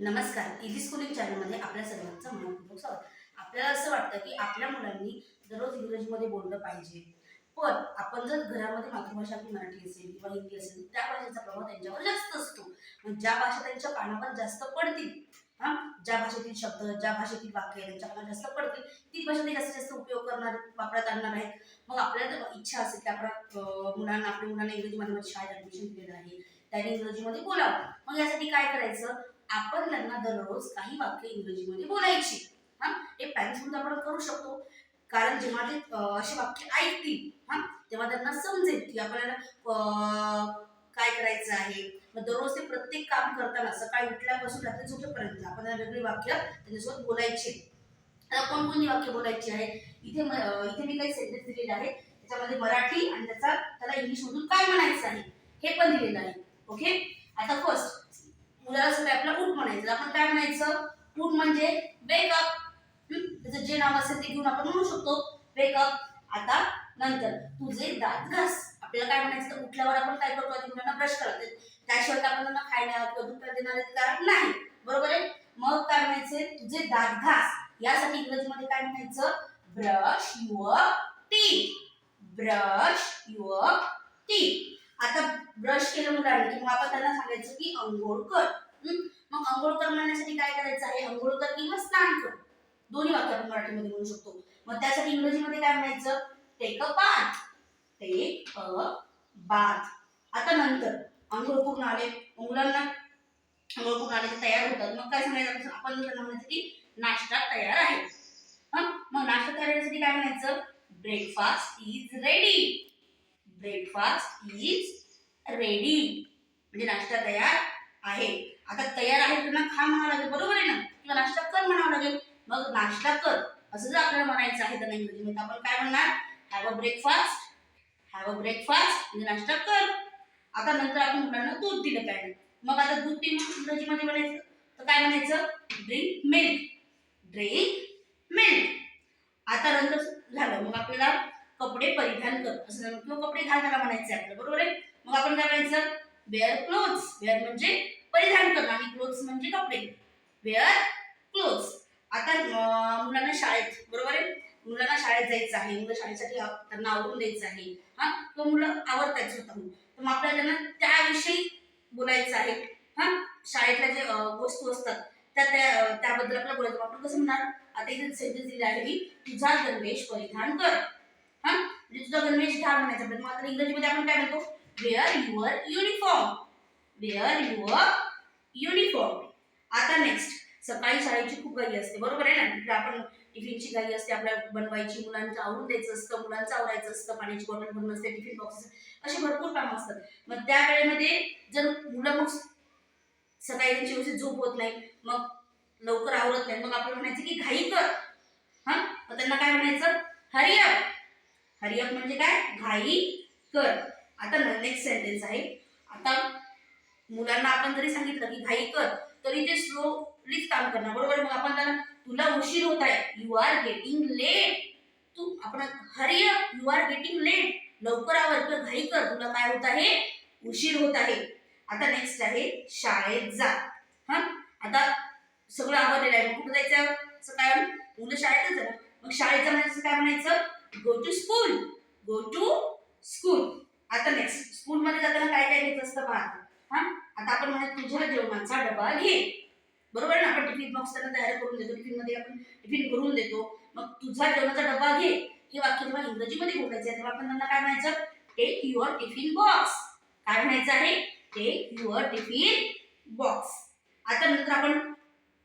नमस्कार. इली स्कूलिंग चॅनलमध्ये आपल्या सर्वांचं मनपूर्वक स्वागत. आपल्याला असं वाटतं की आपल्या मुलांनी दररोज इंग्रजीमध्ये बोललं पाहिजे. पण आपण जर घरामध्ये मातृभाषा आपली मराठी असेल किंवा हिंदी असेल त्या भाषेचा प्रभाव त्यांच्यावर जास्त असतो. ज्या भाषा त्यांच्या कानावर जास्त पडतील हा? ज्या भाषेतील शब्द ज्या भाषेतील वाक्य त्यांच्या कानावर जास्त पडतील ती भाषा ते जास्तीत जास्त उपयोग करणार वापरात आणणार आहेत. मग आपल्याला जर इच्छा असेल की आपल्या मुलांना आपल्या मुलांना इंग्रजी माध्यमात शाळेत ऍडमिशन दिलेलं आहे त्याने इंग्रजीमध्ये बोलावं. मग यासाठी काय करायचं? आपण त्यांना दररोज काही वाक्य इंग्रजीमध्ये बोलायची. हा? हे पॅरेंट्स म्हणून आपण करू शकतो. कारण जेव्हा ते असे अशी वाक्य ऐकतील हा? तेव्हा त्यांना समजेल की आपल्याला काय करायचं आहे. मग दररोज ते प्रत्येक काम करताना सकाळी उठल्यापासून रात्री झोपेपर्यंत आपण वेगळी वाक्य त्यांच्यासोबत बोलायची. आता कोणकोणती वाक्य बोलायची आहे? इथे इथे मी काही सेंटेन्स दिलेले आहे त्याच्यामध्ये मराठी आणि त्याचा त्याला इंग्लिश मधून काय म्हणायचं आहे? हे पण दिलेलं आहे. ओके आता फर्स्ट उदाहरण सगळं आपला उठ म्हणायचं. आपण काय म्हणायचं? उठ म्हणजे वेकअप त्याचं जे नाव असेल ते घेऊन आपण म्हणू शकतो. वेकअप आता नंतर तुझे दात घास. आपल्याला काय म्हणायचं? उठल्यावर आपण काय करतो? आधी मुलांना ब्रश करतो त्याशिवाय आपण त्यांना खायला किंवा दुपार देणार कारण नाही. बरोबर आहे? मग काय म्हणायचे? तुझे दात घास. यासाठी इंग्रजीमध्ये काय म्हणायचं? Brush your teeth brush your teeth आता ब्रश केलं मुलांनी की मग आपण त्यांना सांगायचं की अंघोळ कर. मग अंघोळ कर म्हणण्यासाठी काय करायचं आहे? अंघोळ कर किंवा स्नान कर दोन्ही वाक्य आपण मराठीमध्ये म्हणू शकतो. मग त्यासाठी इंग्रजीमध्ये काय म्हणायचं? Take a bath take a bath आता नंतर. अंघोळ पूर्ण आले. मुलांना अंघोळ पूर्ण आले ते तयार होतात. मग काय सांगायचं? आपण- त्यांना म्हणायचं की नाश्ता तयार आहे. हा? मग नाश्ता तयार होण्यासाठी काय म्हणायचं? Breakfast is ready breakfast is ready म्हणजे नाश्ता तयार आहे. आता तयार आहे त्यांना खा म्हणावं लागेल बरोबर आहे ना? किंवा नाश्ता कर म्हणावं लागेल. मग नाश्ता कर. असं जर आपल्याला म्हणायचं आहे त्यांना इंग्रजीमध्ये तर म्हणजे आपण काय म्हणणार? Have a breakfast have a breakfast म्हणजे नाश्ता कर. आता नंतर आपण मुलांना दूध दिलं पाहिजे. मग आता दूध ते इंग्रजीमध्ये म्हणायचं. तर काय म्हणायचं? ड्रिंक मिल्क ड्रिंक मिल्क आता नंतर झालं. मग आपल्याला कपडे परिधान कर. असं किंवा कपडे घाल त्याला म्हणायचं आहे आपल्याला बरोबर आहे? मग आपण काय म्हणायचं? वेअर क्लोथ्स वेअर म्हणजे परिधान करणं आणि क्लोथ्स म्हणजे कपडे. वेअर क्लोथ्स आता मुलांना शाळेत बरोबर आहे? मुलांना शाळेत जायचं आहे. मुलं शाळेसाठी त्यांना आवरून द्यायचं आहे. हा? किंवा मुलं आवडतात स्वतःहून तर मग आपल्याला त्यांना त्याविषयी बोलायचं आहे. हा? शाळेतल्या जे वस्तू असतात त्या त्या त्याबद्दल आपल्याला बोलायचं आपण कसं म्हणणार? आता इथे सेंटेन्स दिले आहे की तुझा गणवेश परिधान कर. हा? म्हणजे तुझा गणवेश घ्या म्हणायचं. आपल्याला मग आता इंग्रजीमध्ये आपण काय म्हणतो? Wear your uniform wear your uniform आता नेक्स्ट सकाळी शाळेची खूप गाई असते बरोबर आहे ना? तिकडे आपण टिफिनची गाई असते आपल्याला बनवायची मुलांचं आवरून द्यायचं असतं मुलांचं आवरायचं असतं पाण्याची बॉटल भरून असते टिफिन बॉक्स असे भरपूर कामं असतात. मग त्या वेळेमध्ये जर मुलं मग सकाळी त्यांची व्यवस्थित झोप होत नाही मग लवकर आवरत नाही मग आपण म्हणायचं की घाई कर. हा? मग त्यांना काय म्हणायचं? हरिअप हरिअप म्हणजे काय? घाई कर. आता नेक्स्ट सेंटेन्स आहे. आता मुलांना आपण जरी सांगितलं की घाई कर तरी ते स्लोलीच काम करणार. बरोबर मग आपण त्यांना तुला उशीर होत आहे. यू आर गेटिंग लेट तू आपण hurry you are getting late लवकर आवर किंवा घाई कर. तुला काय होत आहे? उशीर होत आहे. आता नेक्स्ट आहे शाळेत जा. हा? आता सगळं आवडलेलं आहे. मग कुठं जायचं? असं काय? मुलं शाळेतच जाणार मग शाळेचं म्हणायचं काय म्हणायचं? Go to school go to school आता नेक्स्ट स्कूलमध्ये जाताना काय काय घेत असतं? पहा. हा? आता आपण म्हणत तुझ्या जेवणाचा डबा घे. बरोबर ना? आपण टिफिन बॉक्स त्यांना तयार करून देतो. टिफिनमध्ये आपण टिफिन भरून देतो. मग तुझा जेवणाचा डबा घे. हे वाक्य जेव्हा इंग्रजीमध्ये बोलायचं आहे तेव्हा आपण त्यांना काय म्हणायचं? टेक युअर टिफिन बॉक्स काय म्हणायचं आहे? टेक युअर टिफिन बॉक्स आता नंतर आपण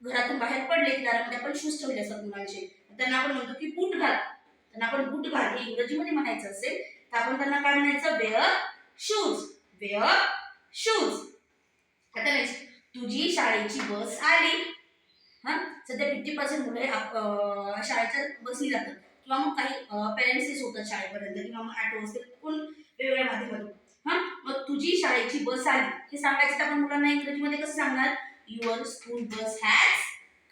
घरातून बाहेर पडले की दारामध्ये आपण शूज ठेवले असतात मुलांचे. त्यांना आपण म्हणतो की बूट घाल. त्यांना आपण बूट घाल. हे इंग्रजीमध्ये म्हणायचं असेल तर आपण त्यांना काय म्हणायचं? वेअर शूज वेअर शूज आता नेक्स्ट तुझी शाळेची बस आली. हा? सध्या फिफ्टी पर्सेंट मुलं शाळेच्या बसनी जातात. किंवा मग काही पेरेंट्सच होतात शाळेपर्यंत किंवा मग ऑटो असते कोण वेगवेगळ्या माध्यमातून. हा? मग तुझी शाळेची बस आली. हे सांगायचं तर आपण मुलांना इंग्रजीमध्ये कसं सांगणार? Your school bus has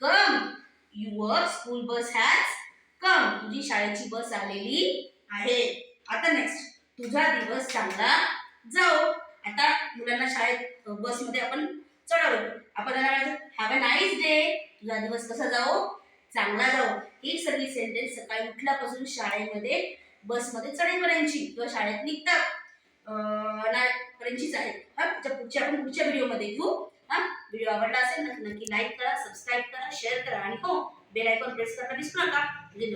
come your school bus has come तुझी शाळेची बस आलेली आहे. आता नेक्स्ट तुझा दिवस चांगला जाओ. मुलांना शाळेत बसमध्ये आपण चढवलं. आपण त्यांना हॅव अ नाईस डे तुझा दिवस कसा जाओ चांगला जाओ ही सगळी सेंटेन्स सकाळी उठल्यापासून शाळेमध्ये बसमध्ये चढेपर्यंतची किंवा शाळेत निघतात ना पर्यंतचीच आहे. हा? पुढच्या आपण पुढच्या व्हिडिओमध्ये घेऊ. हा? व्हिडिओ आवडला असेल नक्की लाईक करा सबस्क्राईब करा शेअर करा आणि हो बेल आयकॉन प्रेस करायला विसरू नका.